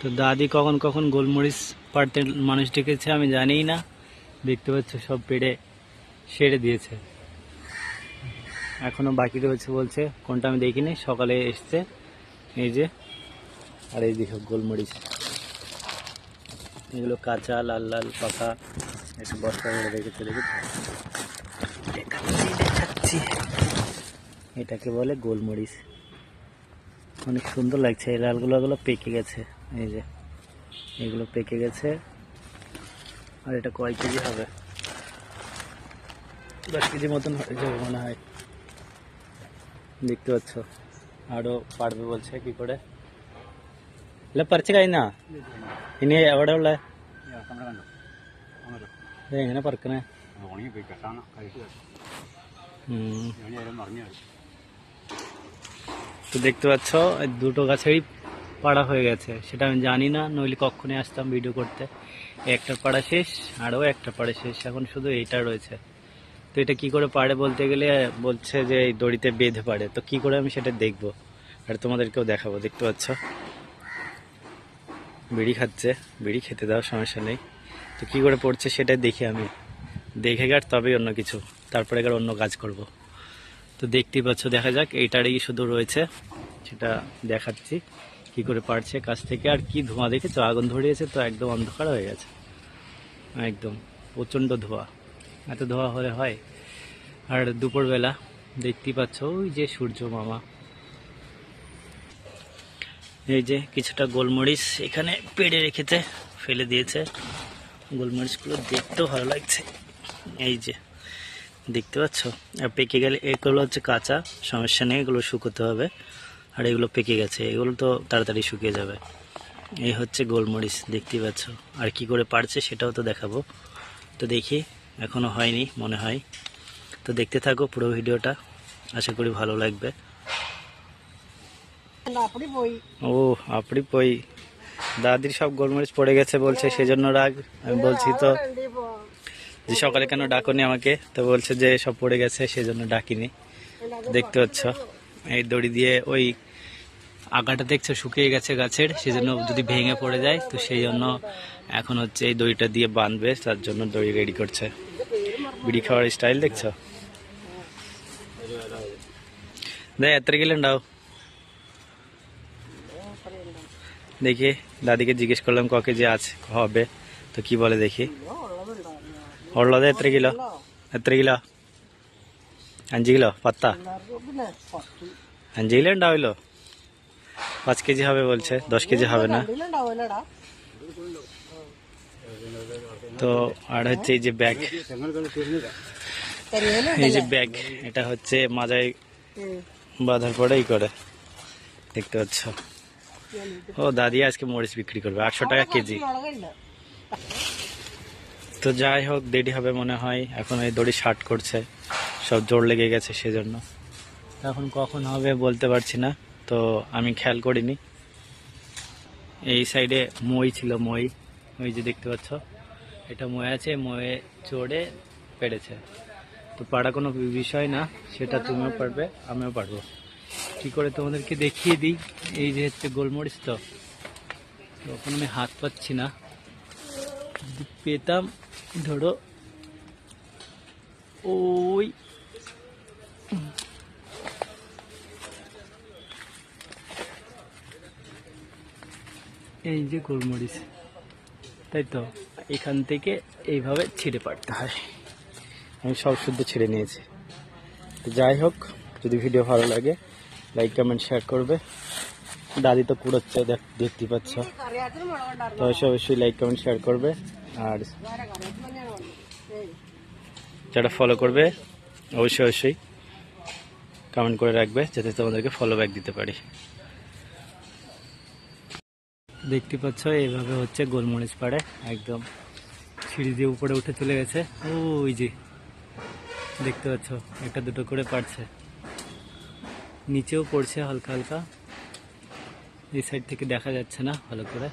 তো দাদি কখন কখন গোলমরিচ পাড়তে মানুষ ডেকেছে আমি জানিই না। দেখতে পাচ্ছ সব পেড়ে সেরে দিয়েছে। এখনও বাকি রয়েছে বলছে, কোনটা আমি দেখিনি, সকালে এসছে। এই যে, আর এই দেখো গোলমরিচ। এগুলো কাঁচা, লাল লাল, পাকা, একটু বস্তা করে রেখেছে দেখাচ্ছি এটাকে বলে গোলমরিচ। অনেক সুন্দর লাগছে, এই লালগুলো গুলো পেকে গেছে। এই যে এগুলো পেকে গেছে আর এটা কয় কেজি হবে দশ কেজি মতন হয়ে যাবে মনে হয় দেখতে পাচ্ছ আরও পারবে বলছে কি করে ഇല്ല പറിച്ചു കഴിഞ്ഞാ ഇനി എവിടെ ഉള്ള എങ്ങനെ പറക്കണേ তো দেখতে পাচ্ছ দুটো গাছেরই পাড়া হয়ে গেছে। সেটা আমি জানি না, নইলে কখনই আসতাম ভিডিও করতে। একটা পাড়া শেষ, আরও একটা পাড়া শেষ। এখন শুধু এইটা রয়েছে। তো এটা কি করে পারে বলতে গেলে, বলছে যে এই দড়িতে বেঁধে পারে তো কি করে আমি সেটা দেখব? আর তোমাদেরকেও দেখাবো, দেখতে পাচ্ছ? বিড়ি খাচ্ছে, বিড়ি খেতে দাও সমস্যা নেই। তো কি করে পড়ছে সেটাই দেখি আমি। দেখে গার তবেই অন্য কিছু। তারপরে গার অন্য কাজ করব। তো দেখতেই পাচ্ছ, দেখা যাক, এইটারই শুধু রয়েছে। সেটা দেখাচ্ছি। কি করে পারছে কাছ থেকে আর কি ধোঁয়া দেখেছ? আগুন ধরিয়েছে তো একদম অন্ধকার হয়ে গেছে। একদম প্রচণ্ড ধোঁয়া। এত ধোঁয়া হলে হয়। আর দুপুরবেলা দেখতেই পাচ্ছ ওই যে সূর্য মামা। এই যে কিছুটা গোলমরিচ এখানে পেড়ে রেখেছে, ফেলে দিয়েছে। গোলমরিচগুলো দেখতেও ভালো লাগছে। এই যে দেখতে পাচ্ছ? আর পেকে গেলে এগুলো হচ্ছে কাঁচা, সমস্যা নেই, এগুলো শুকোতে হবে। আর এগুলো পেকে গেছে, এগুলো তো তাড়াতাড়ি শুকিয়ে যাবে। এই হচ্ছে গোলমরিচ, দেখতেই পাচ্ছ। আর কি করে পারছে সেটাও তো দেখাবো। তো দেখি, এখনও হয়নি, মনে হয়। তো দেখতে থাকো পুরো ভিডিওটা, আশা করি ভালো লাগবে। ও আপনি পই। দাদির সব গোলমরিচ পড়ে গেছে বলছে, সেজন্য রাগ। আমি বলছি তো যে সকালে কেন ডাকনি আমাকে? তো বলছে যে সব পড়ে গেছে, সেজন্য ডাকিনি। দেখতে পাচ্ছ, এই দড়ি দিয়ে ওই আগাটা দেখছো শুকিয়ে গেছে গাছের সেজন্য যদি ভেঙে পড়ে যায় তো সেই জন্য এখন হচ্ছে এই দড়িটা দিয়ে বাঁধবে তার জন্য দড়ি রেডি করছে বিড়ি খাওয়ার স্টাইল দেখছো দেখ എത്ര കിലോ ഉണ്ടാവും দেখি দাদিকে জিজ্ঞেস করলাম ক কেজি আছে হবে তো কি বলে দেখি ഉള്ളത് എത്ര കിലോ എത്ര കിലോ അഞ്ച് കിലോ പത്താ അഞ്ച് കിലോ ഉണ്ടാവില്ലോ পাঁচ কেজি হবে বলছে, দশ কেজি হবে না। তো, আর হচ্ছে এই যে ব্যাগ। এই যে ব্যাগ, এটা হচ্ছে মাজায় বাঁধার পরেই করে। দেখতে পাচ্ছ। ও, দাদি আজকে মরিচ বিক্রি করবে, আটশো টাকা কেজি। তো যাই হোক, দেরি হবে মনে হয়, এখন এই দড়ি শার্ট করছে, সব জোর লেগে গেছে সেজন্য। এখন কখন হবে বলতে পারছি না। তো আমি খেয়াল করিনি। এই সাইডে মই ছিল, মই। ওই যে দেখতে পাচ্ছ, এটা মই আছে, ময়ে চড়ে পেরেছে। তো পাড়া কোনো বিষয় না, সেটা তুমিও পারবে, আমিও পারব। কি করে তোমাদেরকে দেখিয়ে দিই? এই যে হচ্ছে গোলমরিচ তো। তখন আমি হাত পাচ্ছি না। পেতাম, ধরো, ওই এই যে গোলমরিচ। তাই তো? এখান থেকে এইভাবে ছিঁড়ে পাড়তে হয়। আমি সব শুদ্ধ ছিঁড়ে নিয়েছি। তো যাই হোক, যদি ভিডিও ভালো লাগে লাইক কমেন্ট শেয়ার করবে। দাদি তো কুড়োচ্ছে, দেখ, দেখতে পাচ্ছ। তো অবশ্যই অবশ্যই লাইক কমেন্ট শেয়ার করবে। আর যারা ফলো করবে, অবশ্যই অবশ্যই কমেন্ট করে রাখবে, যাতে তোমাদেরকে ফলো ব্যাক দিতে পারি। দেখতে পাচ্ছ এইভাবে হচ্ছে গোলমরিচ পাড়ে, একদম সিঁড়ি দিয়ে উপরে উঠে চলে গেছে। ওই যে, দেখতে পাচ্ছ, একটা দুটো করে পারছে নিচেও পড়ছে হালকা হালকা। এই সাইড থেকে দেখা যাচ্ছে না ভালো করে।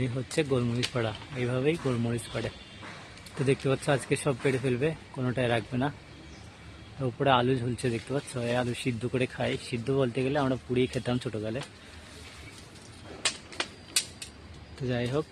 এই হচ্ছে গোলমরিচ পাড়া, এইভাবেই গোলমরিচ পাড়ে। তো দেখতে পাচ্ছ, আজকে সব পেড়ে ফেলবে, কোনোটাই রাখবে না। উপরে আলু ঝুলছে, দেখতে পাচ্ছ? এই আলু সিদ্ধ করে খাই। সিদ্ধ বলতে গেলে আমরা পুড়িয়ে খেতাম ছোটোকালে। তো যাই হোক